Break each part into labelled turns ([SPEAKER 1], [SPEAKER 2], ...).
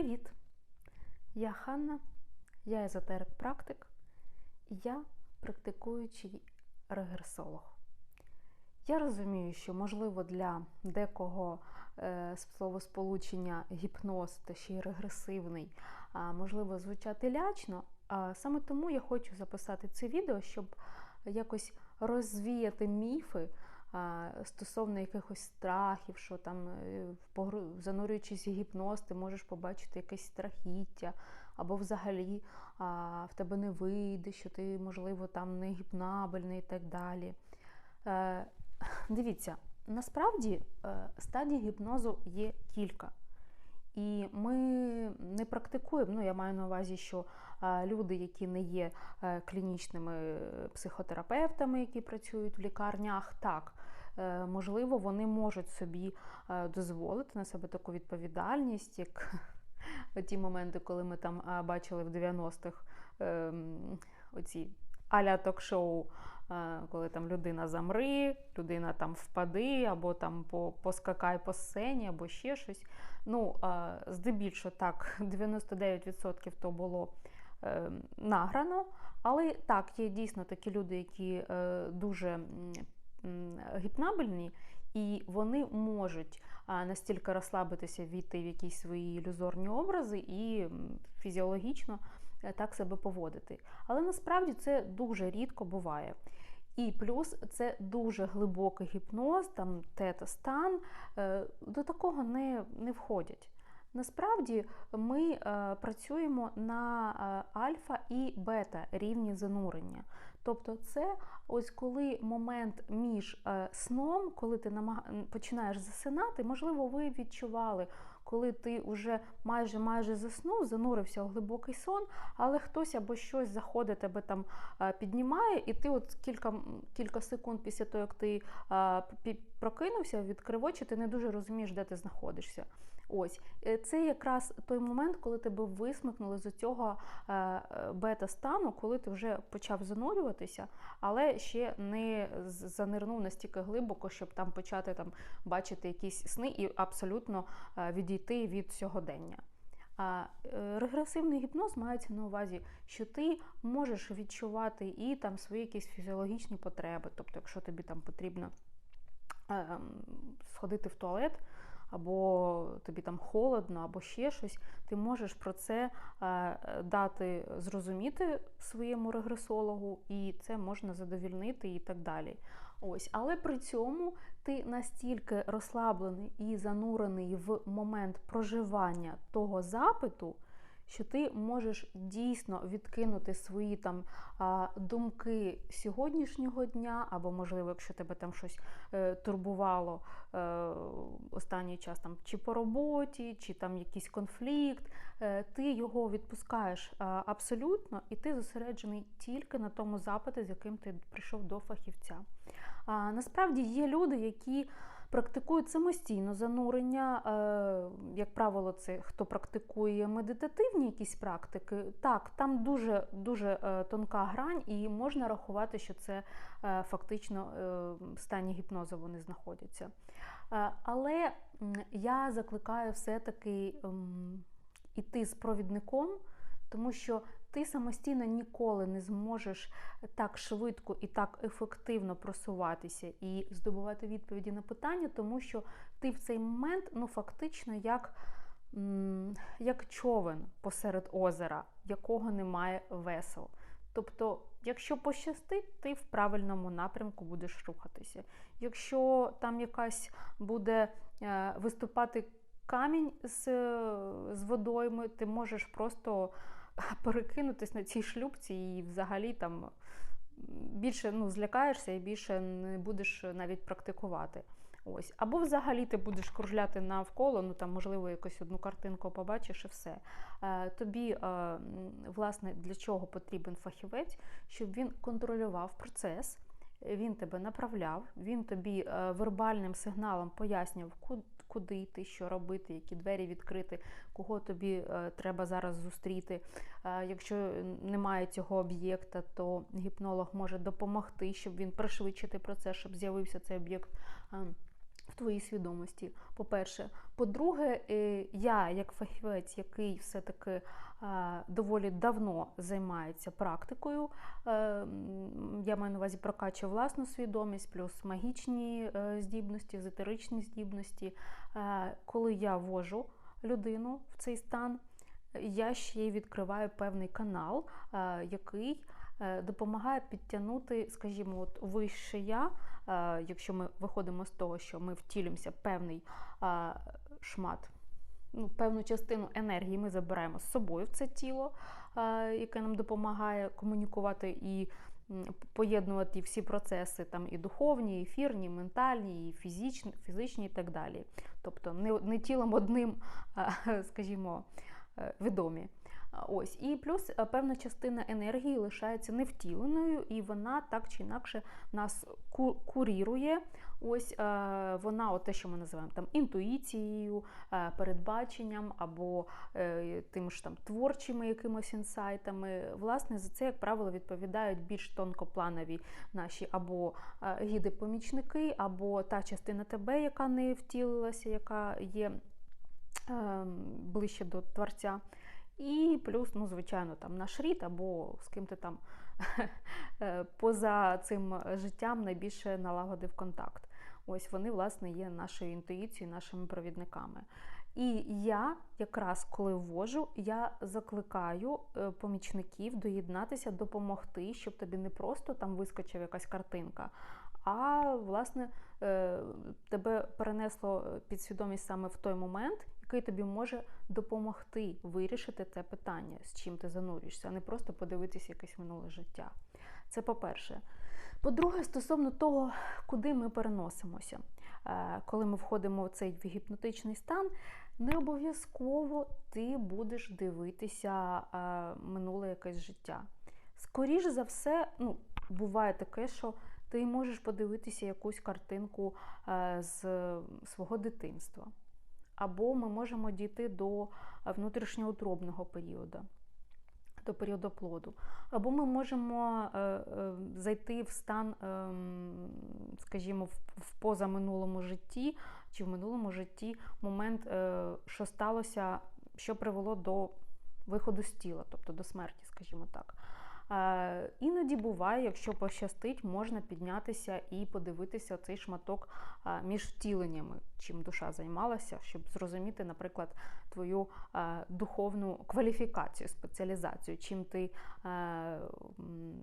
[SPEAKER 1] Привіт! Я Ханна, я езотерик-практик, і я практикуючий регресолог. Я розумію, що, можливо, для декого е, словосполучення гіпноз та ще й регресивний, можливо, звучати лячно. А саме тому я хочу записати це відео, щоб якось розвіяти міфи стосовно якихось страхів, що там, е, занурюючись в гіпноз, ти можеш побачити якесь страхіття, або взагалі в тебе не вийде, що ти, можливо, там не гіпнабельний і так далі. Е, Дивіться, насправді е, стадій гіпнозу є кілька. І ми не практикуємо, ну я маю на увазі, що люди, які не є е, клінічними психотерапевтами, які працюють в лікарнях, так, е, можливо, вони можуть собі е, дозволити на себе таку відповідальність, як ті моменти, коли ми там бачили в 90-х ем, оці аля ток-шоу, коли там людина замри, людина там впади, або там по- поскакай по сцені, або ще щось. Ну, здебільшого так, 99% то було е, награно. Але так, є дійсно такі люди, які е, дуже гіпнабельні, і вони можуть настільки розслабитися, війти в якісь свої ілюзорні образи і фізіологічно так себе поводити. Але насправді це дуже рідко буває. І плюс це дуже глибокий гіпноз, там тета-стан, е, до такого не, не входять. Насправді ми е, працюємо на е, альфа і бета рівні занурення. Тобто, це ось коли момент між е, сном, коли ти починаєш засинати, можливо, ви відчували, коли ти вже майже майже заснув, занурився у глибокий сон, але хтось або щось заходить, тебе там е, піднімає, і ти от кілька, кілька секунд після того, як ти прокинувся, відкрив ти не дуже розумієш, де ти знаходишся. Ось Е, це якраз той момент, коли тебе висмикнули з цього е, е, бета-стану, коли ти вже почав занурюватися, але ще не занирнув настільки глибоко, щоб там почати там бачити якісь сни і абсолютно відійти від сьогодення. А регресивний гіпноз мається на увазі, що ти можеш відчувати і там свої якісь фізіологічні потреби. Тобто, якщо тобі там потрібно ем, сходити в туалет, або тобі там холодно, або ще щось, ти можеш про це е, дати зрозуміти своєму регресологу, і це можна задовільнити і так далі. Ось, але при цьому ти настільки розслаблений і занурений в момент проживання того запиту, що ти можеш дійсно відкинути свої там думки сьогоднішнього дня, або, можливо, якщо тебе там щось е, турбувало е, останній час, там чи по роботі, чи там якийсь конфлікт, е, ти його відпускаєш абсолютно, і ти зосереджений тільки на тому запиті, з яким ти прийшов до фахівця. Насправді є люди, які практикують самостійно занурення. Е, як правило, це хто практикує медитативні якісь практики. Так, там дуже дуже е, тонка грань, і можна рахувати, що це е, фактично в стані гіпнозу вони знаходяться. Але я закликаю все-таки іти з провідником. Тому що ти самостійно ніколи не зможеш так швидко і так ефективно просуватися і здобувати відповіді на питання, тому що ти в цей момент ну, фактично як, як човен посеред озера, якого немає весел. Тобто, якщо пощастить, ти в правильному напрямку будеш рухатися. Якщо там якась буде е, виступати камінь з, з водойми, ти можеш просто перекинутись на цій шлюбці і взагалі там більше ну, злякаєшся і більше не будеш навіть практикувати. Ось. Або взагалі ти будеш кружляти навколо, ну там, можливо, якусь одну картинку побачиш і все. Е, тобі, е, власне, для чого потрібен фахівець, щоб він контролював процес, він тебе направляв, він тобі е, вербальним сигналом пояснював, куди йти, що робити, які двері відкрити, кого тобі е, треба зараз зустріти. Е, Якщо немає цього об'єкта, то гіпнолог може допомогти, щоб він пришвидшити процес, щоб з'явився цей об'єкт. Твоїй свідомості. По-перше, по-друге, е, я, як фахівець, який все-таки е, доволі давно займається практикою, е, я маю на увазі прокачу власну свідомість, плюс магічні здібності, езотеричні здібності. Коли я вожу людину в цей стан, я ще відкриваю певний канал, який допомагає підтягнути, скажімо, от вище я якщо ми виходимо з того, що ми втілюємося певний шмат, ну, певну частину енергії ми забираємо з собою в це тіло, яке нам допомагає комунікувати і поєднувати всі процеси, там і духовні, і ефірні, і ментальні, і фізичні, фізичні і так далі. Тобто не, не тілом одним, скажімо, е, відомі. Ось і плюс е, певна частина енергії лишається невтіленою, і вона так чи інакше нас курірує. Ось е, вона, от те, що ми називаємо там інтуїцією, е, передбаченням або тим ж там творчими якимось інсайтами. Власне, за це, як правило, відповідають більш тонкопланові наші або гіди-помічники, або та частина тебе, яка не втілилася, яка є ближче до творця. І плюс, ну, звичайно, там наш рід або з ким ти там е, поза цим життям найбільше налагодив контакт. Ось вони, власне, є нашою інтуїцією, нашими провідниками. І я, якраз коли ввожу, я закликаю е, помічників доєднатися, допомогти, щоб тобі не просто там вискочила якась картинка, а власне е, тебе перенесло підсвідомість саме в той момент, який тобі може допомогти вирішити це питання, з чим ти занурюєшся, а не просто подивитися якесь минуле життя. Це по-перше. По-друге, стосовно того, куди ми переносимося, е, коли ми входимо в цей гіпнотичний стан, не обов'язково ти будеш дивитися е, минуле якесь життя. Скоріш за все, ну, буває таке, що ти можеш подивитися якусь картинку е, з свого дитинства або ми можемо дійти до внутрішньоутробного періоду, до періоду плоду. Або ми можемо е, е, зайти в стан, ем, скажімо, в позаминулому житті чи в минулому житті момент, е, що сталося, що привело до виходу з тіла, тобто до смерті, скажімо так. Іноді буває, якщо пощастить, можна піднятися і подивитися цей шматок між втіленнями, чим душа займалася, щоб зрозуміти, наприклад, твою духовну кваліфікацію, спеціалізацію, чим ти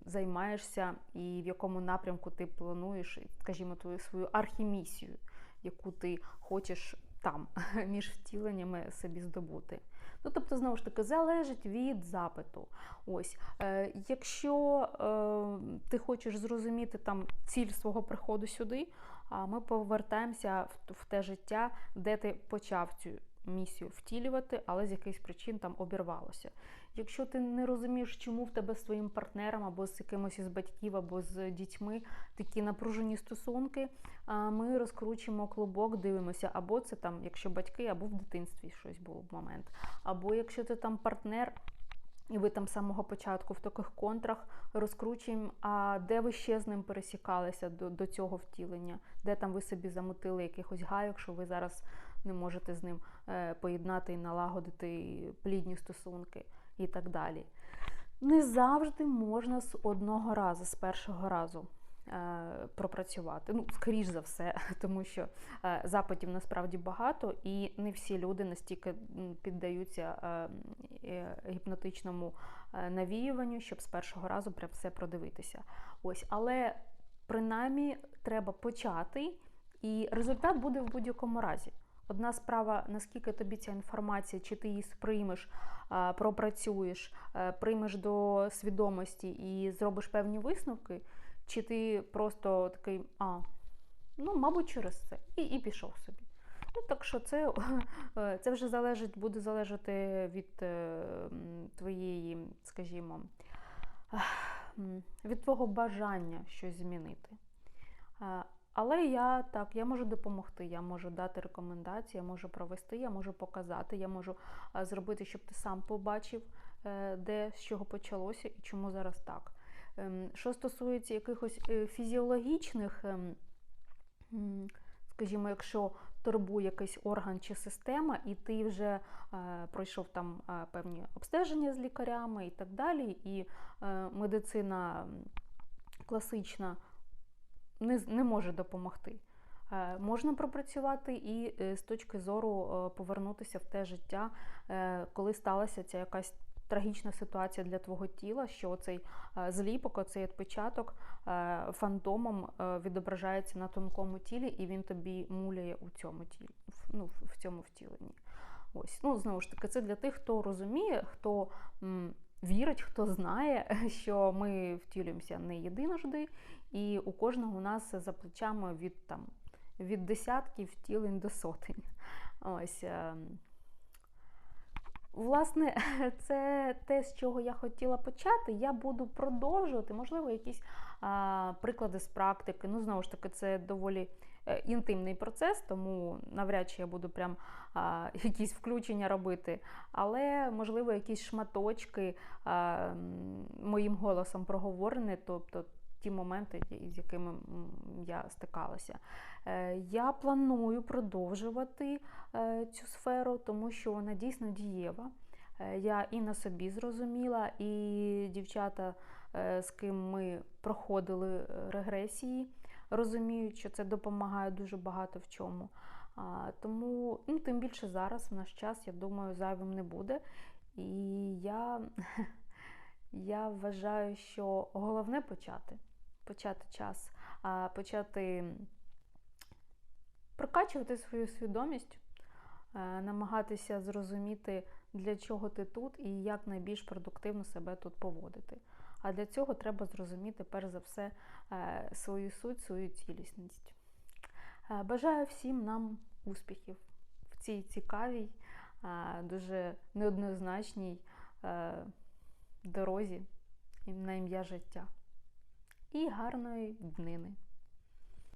[SPEAKER 1] займаєшся і в якому напрямку ти плануєш, скажімо, твою свою архімісію, яку ти хочеш там між втіленнями собі здобути. Ну, тобто, знову ж таки, залежить від запиту. Ось, е, Якщо е, ти хочеш зрозуміти там ціль свого приходу сюди, ми повертаємося в те життя, де ти почав цю місію втілювати, але з якихось причин там обірвалося. Якщо ти не розумієш, чому в тебе з твоїм партнером або з якимось із батьків, або з дітьми такі напружені стосунки, ми розкручуємо клубок, дивимося, або це там, якщо батьки, або в дитинстві щось було в момент, або якщо ти там партнер. І ви там з самого початку в таких контрах розкручуємо, а де ви ще з ним пересікалися до до цього втілення, де там ви собі замутили якихось гайок, що ви зараз не можете з ним е, поєднати і налагодити плідні стосунки і так далі. Не завжди можна з одного разу, з першого разу е, пропрацювати. Ну, скоріш за все, тому що е, запитів насправді багато, і не всі люди настільки піддаються е, гіпнотичному навіюванню, щоб з першого разу прям все продивитися. Ось, Але принаймні треба почати, і результат буде в будь-якому разі. Одна справа, наскільки тобі ця інформація, чи ти її сприймеш, пропрацюєш, е, приймеш до свідомості і зробиш певні висновки, чи ти просто такий, а, ну, мабуть, через це, і і пішов собі. Ну, Так що це е, це вже залежить, буде залежати від е, твоєї, скажімо, від твого бажання щось змінити. Але я так, я можу допомогти, я можу дати рекомендації, я можу провести, я можу показати, я можу зробити, щоб ти сам побачив, е, де з чого почалося і чому зараз так. Ем, що стосується якихось е, фізіологічних, ем, скажімо, якщо турбує якийсь орган чи система, і ти вже е, пройшов там певні обстеження з лікарями і так далі, і медицина класична не, не може допомогти. Е, Можна пропрацювати і е, з точки зору е, повернутися в те життя, коли сталася ця якась трагічна ситуація для твого тіла, що цей зліпок, оцей відпечаток е, фантомом відображається на тонкому тілі, і він тобі муляє у цьому тілі, ну, в цьому втіленні. Ось, ну знову ж таки, це для тих, хто розуміє, хто вірить, хто знає, що ми втілюємося не єдиножди, і у кожного у нас за плечами від там від десятків втілень до сотень. Ось. ем. Власне, це те, з чого я хотіла почати. Я буду продовжувати, можливо, якісь а, приклади з практики. Ну, знову ж таки, це доволі е, інтимний процес, тому навряд чи я буду прям а, якісь включення робити. Але, можливо, якісь шматочки а, моїм голосом проговорені, тобто ті моменти, з якими я стикалася. Е, Я планую продовжувати е, цю сферу, тому що вона дійсно дієва. Е, Я і на собі зрозуміла, і дівчата, з ким ми проходили регресії, розуміють, що це допомагає дуже багато в чому. Тому, ну, тим більше зараз, в наш час, я думаю, зайвим не буде. І я, я вважаю, що головне почати. Почати час, почати прокачувати свою свідомість, е, намагатися зрозуміти, для чого ти тут і як найбільш продуктивно себе тут поводити. А для цього треба зрозуміти, перш за все, е, свою суть, свою цілісність. Е, Бажаю всім нам успіхів в цій цікавій, дуже неоднозначній дорозі на ім'я життя. І гарної днини!